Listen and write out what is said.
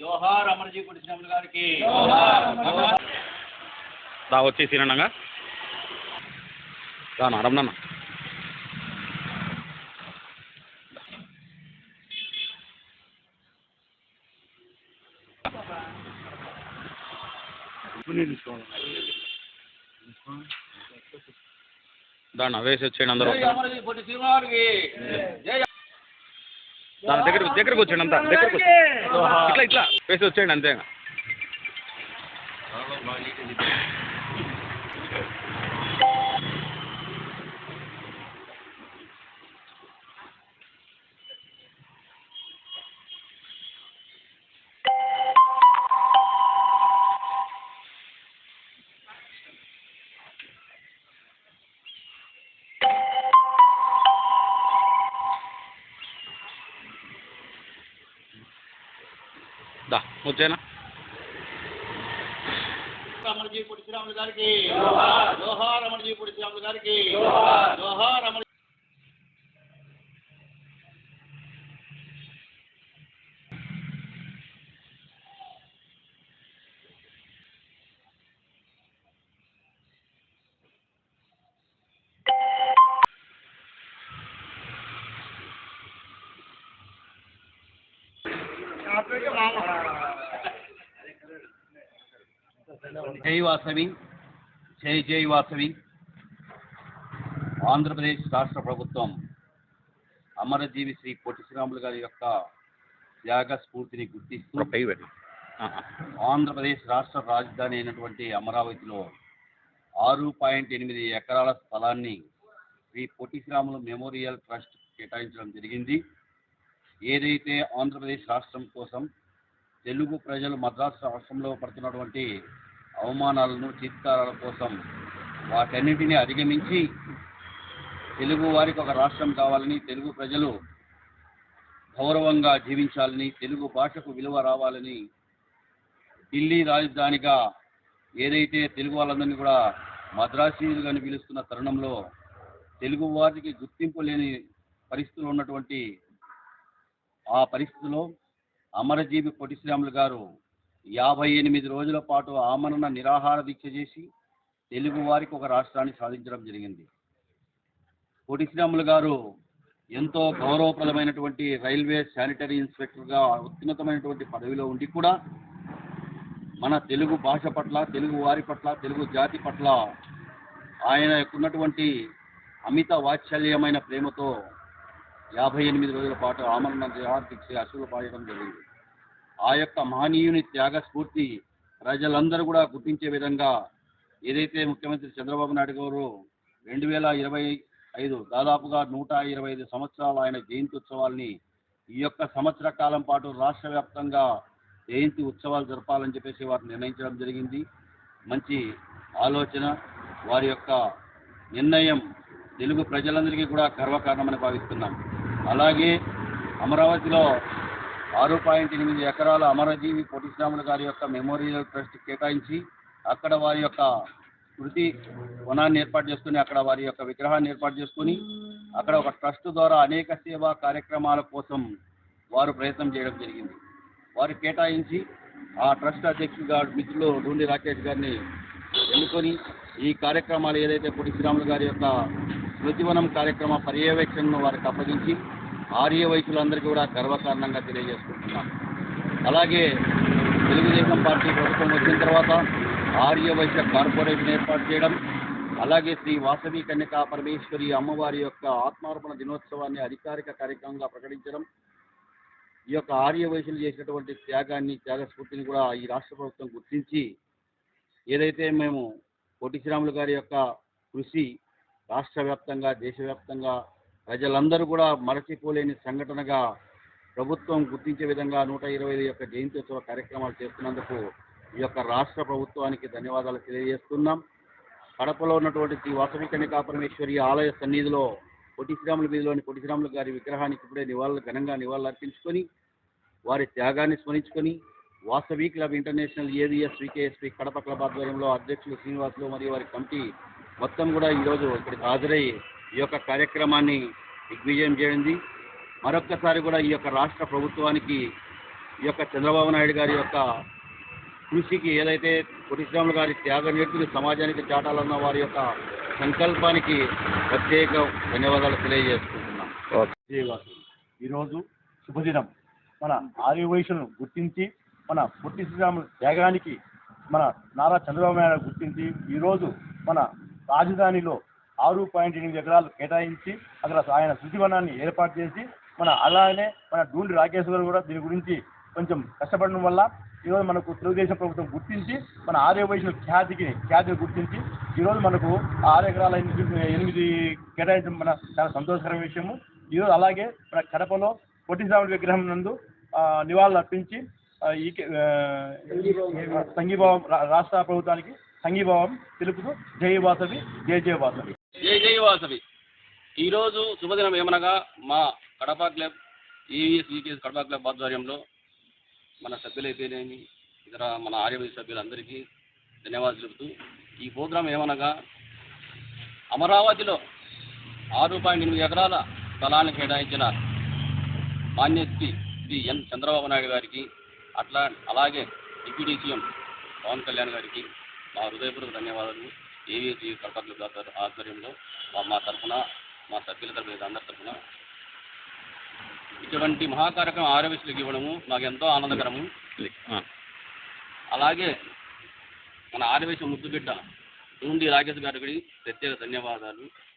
జోహార్ అమర్జీ కుడి శ్రీరాములు గారికి. దా వచ్చేసి తినంగా రానా రమ్మన్న. దాన్న వేసి వచ్చేయండి అందరూ. జై దగ్గర దగ్గరకు వచ్చేయండి అంతా దగ్గరకు ఇట్లా ఇట్లా. వేసి వచ్చేయండి అంతే. దా వచ్చేనా అమర్జీ కుడి శ్రీరాములు గారికి జోహార్ అమర్జీ కుడి శ్రీరాములు గారికి జోహార్ అమర్ జై వాసవి జై జై వాసవి. ఆంధ్రప్రదేశ్ రాష్ట్ర ప్రభుత్వం అమరజీవి శ్రీ పొట్టి శ్రీరాములు గారి యొక్క త్యాగ స్ఫూర్తిని గుర్తిస్తూ ఆంధ్రప్రదేశ్ రాష్ట్ర రాజధాని అయినటువంటి అమరావతిలో ఆరు పాయింట్ ఎనిమిది ఎకరాల స్థలాన్ని శ్రీ పొట్టి శ్రీరాములు మెమోరియల్ ట్రస్ట్ కేటాయించడం జరిగింది. ఏదైతే ఆంధ్రప్రదేశ్ రాష్ట్రం కోసం తెలుగు ప్రజలు మద్రాసు రాష్ట్రంలో పడుతున్నటువంటి అవమానాలను చిత్కారాల కోసం వాటన్నిటిని అధిగమించి తెలుగు వారికి ఒక రాష్ట్రం కావాలని తెలుగు ప్రజలు గౌరవంగా జీవించాలని తెలుగు భాషకు విలువ రావాలని ఢిల్లీ రాజధానిగా ఏదైతే తెలుగు వాళ్ళందరినీ కూడా మద్రాసీలుగాని పిలుస్తున్న తరుణంలో తెలుగు వారికి గుర్తింపు లేని పరిస్థితులు ఉన్నటువంటి ఆ పరిస్థితిలో అమరజీవి పొట్టి శ్రీరాములు గారు యాభై ఎనిమిది రోజుల పాటు ఆమరణ నిరాహార దీక్ష చేసి తెలుగు వారికి ఒక రాష్ట్రాన్ని సాధించడం జరిగింది. పొట్టి శ్రీరాములు గారు ఎంతో గౌరవప్రదమైనటువంటి రైల్వే శానిటరీ ఇన్స్పెక్టర్గా అత్యున్నతమైనటువంటి పదవిలో ఉండి కూడా మన తెలుగు భాష పట్ల తెలుగు వారి పట్ల తెలుగు జాతి పట్ల ఆయన ఉన్నటువంటి అమిత వాత్సల్యమైన ప్రేమతో యాభై ఎనిమిది రోజుల పాటు ఆమరణ నిరాహార దీక్ష అసలు పాయడం జరిగింది. ఆ యొక్క మహనీయుని త్యాగ స్ఫూర్తి ప్రజలందరూ కూడా గుర్తించే విధంగా ఏదైతే ముఖ్యమంత్రి చంద్రబాబు నాయుడు గారు రెండు వేల ఇరవై ఐదు దాదాపుగా నూట ఇరవై ఐదు సంవత్సరాల ఆయన జయంతి ఉత్సవాల్ని ఈ యొక్క సంవత్సర కాలం పాటు రాష్ట్ర వ్యాప్తంగా జయంతి ఉత్సవాలు జరపాలని చెప్పేసి వారు నిర్ణయించడం జరిగింది. మంచి ఆలోచన వారి యొక్క నిర్ణయం తెలుగు ప్రజలందరికీ కూడా గర్వకారణమని భావిస్తున్నాం. అలాగే అమరావతిలో ఆరు పాయింట్ ఎనిమిది ఎకరాల అమరజీవి కోటిశ్రాములు గారి యొక్క మెమోరియల్ ట్రస్ట్ కేటాయించి అక్కడ వారి యొక్క స్మృతి వనాన్ని ఏర్పాటు చేసుకుని అక్కడ వారి యొక్క విగ్రహాన్ని ఏర్పాటు చేసుకుని అక్కడ ఒక ట్రస్ట్ ద్వారా అనేక సేవా కార్యక్రమాల కోసం వారు ప్రయత్నం చేయడం జరిగింది. వారు కేటాయించి ఆ ట్రస్ట్ అధ్యక్షుడిగా మిత్రులు డూండి రాకేష్ గారిని ఎన్నుకొని ఈ కార్యక్రమాలు ఏదైతే పొడి శ్రీరాములు గారి యొక్క స్మృతివనం కార్యక్రమ పర్యవేక్షణను వారికి అప్పగించి ఆర్య వయసులందరికీ కూడా గర్వకారణంగా తెలియజేసుకుంటున్నాం. అలాగే తెలుగుదేశం పార్టీ ప్రభుత్వం వచ్చిన తర్వాత ఆర్య వైశ్య కార్పొరేషన్ ఏర్పాటు చేయడం అలాగే శ్రీ వాసవి కన్యకా పరమేశ్వరి అమ్మవారి యొక్క ఆత్మార్పణ దినోత్సవాన్ని అధికారిక కార్యక్రమంగా ప్రకటించడం ఈ యొక్క ఆర్య వయసులు చేసినటువంటి త్యాగాన్ని త్యాగస్ఫూర్తిని కూడా ఈ రాష్ట్ర ప్రభుత్వం గుర్తించి ఏదైతే మేము పొట్టి శ్రీరాములు గారి యొక్క కృషి రాష్ట్ర వ్యాప్తంగా దేశవ్యాప్తంగా ప్రజలందరూ కూడా మరచిపోలేని సంఘటనగా ప్రభుత్వం గుర్తించే విధంగా నూట ఇరవై ఐదు యొక్క జయంత్యోత్సవ కార్యక్రమాలు చేస్తున్నందుకు ఈ యొక్క రాష్ట్ర ప్రభుత్వానికి ధన్యవాదాలు తెలియజేస్తున్నాం. కడపలో ఉన్నటువంటి శ్రీ వాసవి కన్యకా పరమేశ్వరి ఆలయ సన్నిధిలో పొట్టి శ్రీరాముల వీధిలోని పొట్టి శ్రీరాములు గారి విగ్రహానికి ఇప్పుడే నివాళులు ఘనంగా నివాళులు అర్పించుకొని వారి త్యాగాన్ని స్మరించుకొని Vasavi club international AVS VKSP Kadapa club ఆధ్వర్యంలో అధ్యక్షులు శ్రీనివాసులు మరియు వారి కమిటీ మొత్తం కూడా ఈరోజు ఇక్కడికి హాజరై ఈ యొక్క కార్యక్రమాన్ని దిగ్విజయం చేయండి. మరొక్కసారి కూడా ఈ యొక్క రాష్ట్ర ప్రభుత్వానికి ఈ యొక్క చంద్రబాబు నాయుడు గారి యొక్క కృషికి ఏదైతే పొట్టి శ్రీరాములు గారి త్యాగ నేర్చుకుని సమాజానికి చాటాలన్న వారి యొక్క సంకల్పానికి ప్రత్యేక ధన్యవాదాలు తెలియజేసుకుంటున్నాం. ఈరోజు శుభదినం. మన ఆర్య వయసులను గుర్తించి మన పొట్టి శ్రీరాములు త్యాగానికి మన నారా చంద్రబాబు నాయుడు గుర్తించి ఈరోజు మన రాజధానిలో ఆరు పాయింట్ ఎనిమిది ఎకరాలు కేటాయించి అక్కడ ఆయన శృతివనాన్ని ఏర్పాటు చేసి మన అలానే మన డూండి రాకేష్ గారు కూడా దీని గురించి కొంచెం కష్టపడడం వల్ల ఈరోజు మనకు తెలుగుదేశం ప్రభుత్వం గుర్తించి మన ఆర్య వయసుల ఖ్యాతికి ఖ్యాతిని గుర్తించి ఈరోజు మనకు ఆరు ఎకరాల ఎనిమిది ఎనిమిది కేటాయించడం మన చాలా సంతోషకరమైన విషయము. ఈరోజు అలాగే మన కడపలో పొట్టి విగ్రహం నందు నివాళులు అర్పించి ఈ సంఘీభావం రాష్ట్ర ప్రభుత్వానికి సంఘీభావం. తెలుపుతూ జై వాసవి జై జయ వాసవి. జై జయ వాసవి. ఈరోజు శుభదినం ఏమనగా మా Kadapa club EVS EKS Kadapa club ఆధ్వర్యంలో మన సభ్యులైతేనేమి ఇతర మన ఆర్యవైశ్య సభ్యులందరికీ ధన్యవాదాలు చెబుతూ ఈ ప్రోగ్రాం ఏమనగా అమరావతిలో ఆరు పాయింట్ ఎనిమిది ఎకరాల స్థలాన్ని కేటాయించిన మాన్యశ్రీ శ్రీ ఎన్ చంద్రబాబు నాయుడు గారికి అట్లా అలాగే డిప్యూటీ సీఎం పవన్ కళ్యాణ్ గారికి మా హృదయపూర్వక ధన్యవాదాలు. క్లబ్ ఆధ్వర్- ఆధ్వర్యంలో మా తరఫున మా సభ్యుల తరఫున అందరి తరఫున. ఇటువంటి మహాకార్యక్రమం ఆరోగ్యశ్రీకి ఇవ్వడము నాకు ఎంతో ఆనందకరము. అలాగే మన ఆర్యవేశ ముద్దుబిడ్డ నుండి రాకేష్ గారికి ప్రత్యేక ధన్యవాదాలు.